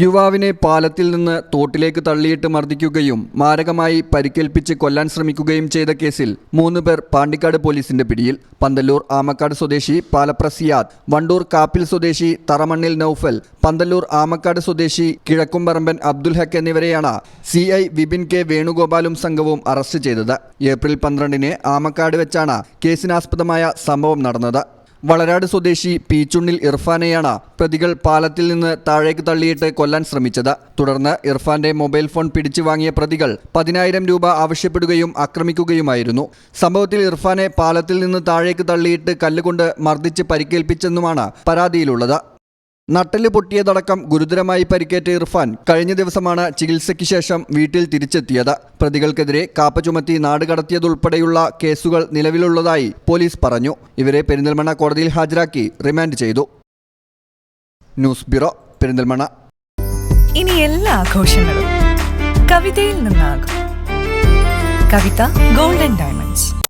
യുവാവിനെ പാലത്തിൽ നിന്ന് തോട്ടിലേക്ക് തള്ളിയിട്ട് മർദ്ദിക്കുകയും മാരകമായി പരിക്കേൽപ്പിച്ച് കൊല്ലാൻ ശ്രമിക്കുകയും ചെയ്ത കേസിൽ മൂന്ന് പേർ പാണ്ടിക്കാട് പോലീസിന്റെ പിടിയിൽ. പന്തല്ലൂർ ആമക്കാട് സ്വദേശി പാലപ്രസിയാദ് വണ്ടൂർ കാപ്പിൽ സ്വദേശി തറമണ്ണിൽ നൌഫൽ പന്തല്ലൂർ ആമക്കാട് സ്വദേശി കിഴക്കുംപറമ്പൻ അബ്ദുൽ ഹക്ക് എന്നിവരെയാണ് സി ഐ വിപിൻ കെ വേണുഗോപാലും സംഘവും അറസ്റ്റ് ചെയ്തത്. ഏപ്രിൽ പന്ത്രണ്ടിന് ആമക്കാട് വെച്ചാണ് കേസിനാസ്പദമായ സംഭവം നടന്നത്. വളരാട് സ്വദേശി പീച്ചുണ്ണിൽ ഇർഫാനെയാണ് പ്രതികൾ പാലത്തിൽ നിന്ന് താഴേക്ക് തള്ളിയിട്ട് കൊല്ലാൻ ശ്രമിച്ചത്. തുടർന്ന് ഇർഫാന്റെ മൊബൈൽ ഫോൺ പിടിച്ചു വാങ്ങിയ പ്രതികൾ പതിനായിരം രൂപ ആവശ്യപ്പെടുകയും ആക്രമിക്കുകയുമായിരുന്നു. സംഭവത്തിൽ ഇർഫാനെ പാലത്തിൽ നിന്ന് താഴേക്ക് തള്ളിയിട്ട് കല്ലുകൊണ്ട് മർദ്ദിച്ച് പരിക്കേൽപ്പിച്ചെന്നുമാണ് പരാതിയിലുള്ളത്. നട്ടൽ പൊട്ടിയതടക്കം ഗുരുതരമായി പരിക്കേറ്റ ഇർഫാൻ കഴിഞ്ഞ ദിവസമാണ് ചികിത്സയ്ക്ക് ശേഷം വീട്ടിൽ തിരിച്ചെത്തിയത്. പ്രതികൾക്കെതിരെ കാപ്പ ചുമത്തി നാട് കടത്തിയതുൾപ്പെടെയുള്ള കേസുകൾ നിലവിലുള്ളതായി പോലീസ് പറഞ്ഞു. ഇവരെ പെരിന്തൽമണ്ണ കോടതിയിൽ ഹാജരാക്കി റിമാൻഡ് ചെയ്തു. News bureau Perinthalmanna. ഇനി എല്ലാ ആഘോഷങ്ങളും കവിതയിൽ നിന്നാകും. Kavitha golden diamonds.